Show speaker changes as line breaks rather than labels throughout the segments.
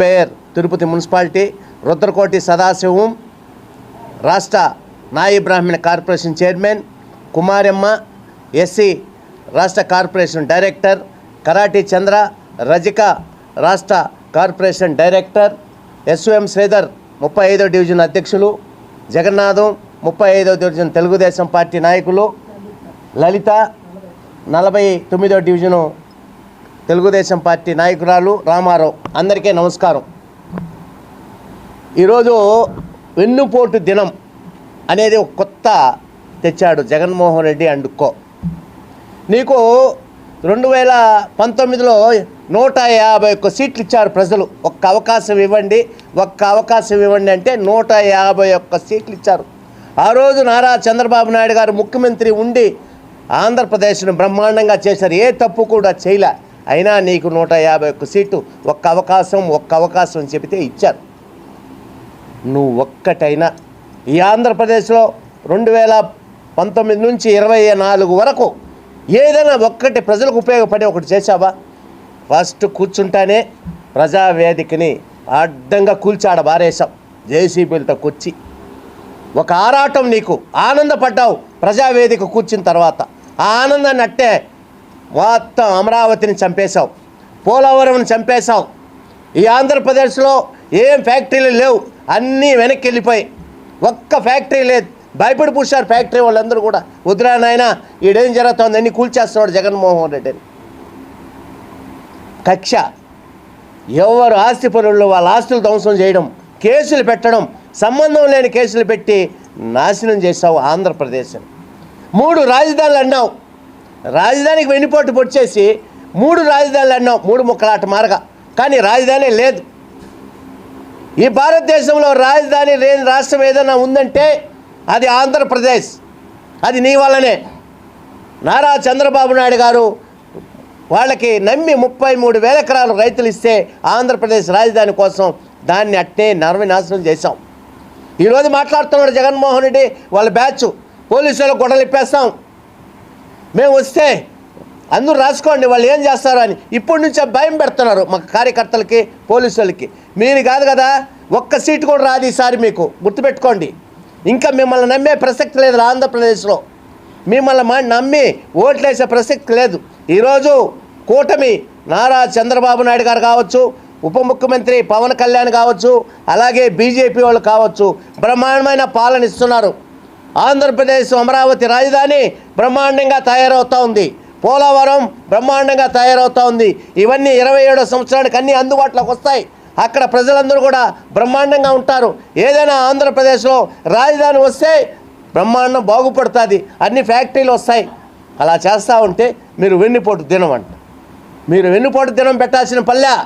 Bayer Tirupati municipality Rudrakoti Sadasivam రాష్ట్ర నాయి బ్రాహ్మణ కార్పొరేషన్ చైర్మన్ కుమారమ్మ ఎస్సీ రాష్ట్ర కార్పొరేషన్ డైరెక్టర్ కరాటి చంద్ర రజిక రాష్ట్ర కార్పొరేషన్ డైరెక్టర్ ఎస్ఎం శ్రీధర్ ముప్పై ఐదో డివిజన్ అధ్యక్షులు జగన్నాథం ముప్పై ఐదో డివిజన్ తెలుగుదేశం పార్టీ నాయకులు లలిత నలభై తొమ్మిదో డివిజను తెలుగుదేశం పార్టీ నాయకురాలు రామారావు. అందరికీ నమస్కారం. ఈరోజు వెన్నుపోటు దినం అనేది ఒక కొత్త తెచ్చాడు జగన్మోహన్ రెడ్డి అండ్ కో. నీకు రెండు వేల పంతొమ్మిదిలో నూట యాభై ఒక్క సీట్లు ఇచ్చారు ప్రజలు. ఒక్క అవకాశం ఇవ్వండి ఒక్క అవకాశం ఇవ్వండి అంటే నూట యాభై ఒక్క సీట్లు ఇచ్చారు. ఆ రోజు నారా చంద్రబాబు నాయుడు గారు ముఖ్యమంత్రి ఉండి ఆంధ్రప్రదేశ్ను బ్రహ్మాండంగా చేశారు. ఏ తప్పు కూడా చేయలే. అయినా నీకు నూట యాభై ఒక్క సీటు ఒక్క అవకాశం ఒక్క అవకాశం అని చెబితే ఇచ్చారు. నువ్వు ఒక్కటైనా ఈ ఆంధ్రప్రదేశ్లో రెండు వేల పంతొమ్మిది నుంచి ఇరవై నాలుగు వరకు ఏదైనా ఒక్కటి ప్రజలకు ఉపయోగపడే ఒకటి చేశావా? ఫస్ట్ కూర్చుంటానే ప్రజావేదికని అడ్డంగా కూల్చాడ బారేశాం జేసీబీలతో కూర్చి. ఒక ఆరాటం నీకు. ఆనందపడ్డావు ప్రజావేదిక కూర్చిన తర్వాత. ఆ ఆనందాన్ని అట్టే మొత్తం అమరావతిని చంపేశావు పోలవరం చంపేశావు. ఈ ఆంధ్రప్రదేశ్లో ఏం ఫ్యాక్టరీలు లేవు అన్నీ వెనక్కి వెళ్ళిపోయి ఒక్క ఫ్యాక్టరీ లేదు. భయపడి పూసారు ఫ్యాక్టరీ వాళ్ళందరూ కూడా. వద్దురా నాయన ఈడేం జరుగుతుంది? అన్ని కూల్చేస్తున్నాడు జగన్మోహన్ రెడ్డి అని కక్ష. ఎవరు ఆస్తి పనుల్లో వాళ్ళ ఆస్తులు ధ్వంసం చేయడం కేసులు పెట్టడం సంబంధం లేని కేసులు పెట్టి నాశనం చేసావు ఆంధ్రప్రదేశ్ మూడు రాజధానులు అన్నావు. రాజధానికి వెన్నుపోటు పొడిచేసి మూడు రాజధానులు అన్నావు మూడు ముక్కలాట మారక కానీ రాజధాని లేదు. ఈ భారతదేశంలో రాజధాని లేని రాష్ట్రం ఏదైనా ఉందంటే అది ఆంధ్రప్రదేశ్. అది నీ వల్లనే. నారా చంద్రబాబు నాయుడు గారు వాళ్ళకి నమ్మి ముప్పై మూడు వేల ఎకరాలు రైతులు ఇస్తే ఆంధ్రప్రదేశ్ రాజధాని కోసం దాన్ని అట్టే నర్వినాశనం చేశాం. ఈరోజు మాట్లాడుతున్నాడు జగన్మోహన్ రెడ్డి వాళ్ళ బ్యాచ్. పోలీసులు గొడవలు ఇప్పేస్తాం. మేము వస్తే అందరూ రాసుకోండి వాళ్ళు ఏం చేస్తారు అని. ఇప్పటి నుంచే భయం పెడుతున్నారు మా కార్యకర్తలకి పోలీసులకి. మీరు కాదు కదా ఒక్క సీటు కూడా రాదు ఈసారి మీకు. గుర్తుపెట్టుకోండి. ఇంకా మిమ్మల్ని నమ్మే ప్రసక్తి లేదు ఆంధ్రప్రదేశ్లో. మిమ్మల్ని మా నమ్మి ఓట్లేసే ప్రసక్తి లేదు. ఈరోజు కూటమి నారా చంద్రబాబు నాయుడు గారు కావచ్చు ఉప ముఖ్యమంత్రి పవన్ కళ్యాణ్ కావచ్చు అలాగే బీజేపీ వాళ్ళు కావచ్చు బ్రహ్మాండమైన పాలన ఇస్తున్నారు. ఆంధ్రప్రదేశ్ అమరావతి రాజధాని బ్రహ్మాండంగా తయారవుతూ ఉంది. పోలవరం బ్రహ్మాండంగా తయారవుతూ ఉంది. ఇవన్నీ ఇరవై ఏడో సంవత్సరానికి అన్నీ అందుబాటులోకి వస్తాయి. అక్కడ ప్రజలందరూ కూడా బ్రహ్మాండంగా ఉంటారు. ఏదైనా ఆంధ్రప్రదేశ్లో రాజధాని వస్తే బ్రహ్మాండం బాగుపడుతుంది. అన్ని ఫ్యాక్టరీలు వస్తాయి. అలా చేస్తూ ఉంటే మీరు వెన్నుపోటు దినం అంట. మీరు వెన్నుపోటు దినం పెట్టాల్సిన పల్లె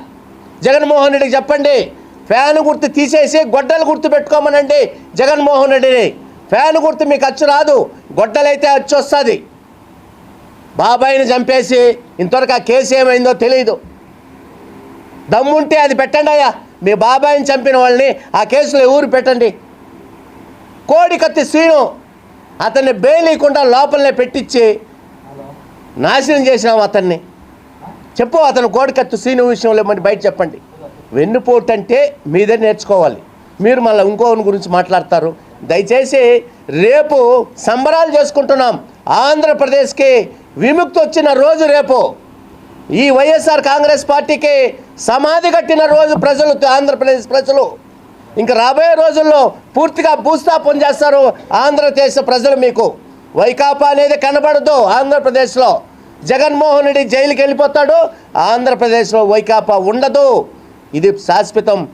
జగన్మోహన్ రెడ్డికి చెప్పండి. ఫ్యాన్ గుర్తు తీసేసి గొడ్డలు గుర్తు పెట్టుకోమనండి. జగన్మోహన్ రెడ్డిని ఫ్యాన్ గుర్తు మీకు అచ్చు రాదు. గొడ్డలైతే అచ్చు వస్తుంది. బాబాయిని చంపేసి ఇంతవరకు ఆ కేసు ఏమైందో తెలియదు దమ్ముంటే అది పెట్టండి అయ్యా. మీ బాబాయిని చంపిన వాళ్ళని ఆ కేసులో ఊరు పెట్టండి? కోడికత్తి శ్రీను అతన్ని బెయిలీకుండా లోపలనే పెట్టించి నాశనం చేసినాం అతన్ని. చెప్పు అతను కోడికత్తి శ్రీను విషయంలో మరి బయట చెప్పండి. వెన్నుపోటు అంటే మీదే నేర్చుకోవాలి. మీరు మళ్ళీ ఇంకోని గురించి మాట్లాడతారు? దయచేసి రేపు సంబరాలు చేసుకుంటున్నాం. ఆంధ్రప్రదేశ్కి విముక్తి వచ్చిన రోజు రేపు. ఈ వైఎస్ఆర్ కాంగ్రెస్ పార్టీకి సమాధి కట్టిన రోజు ప్రజలు ఆంధ్రప్రదేశ్ ప్రజలు. ఇంకా రాబోయే రోజుల్లో పూర్తిగా భూస్థాపన చేస్తారు ఆంధ్రదేశ ప్రజలు మీకు. వైకాపా అనేది కనబడదు ఆంధ్రప్రదేశ్లో. జగన్మోహన్ రెడ్డి జైలుకి వెళ్ళిపోతాడు ఆంధ్రప్రదేశ్లో వైకాపా ఉండదు. ఇది శాశ్వతం.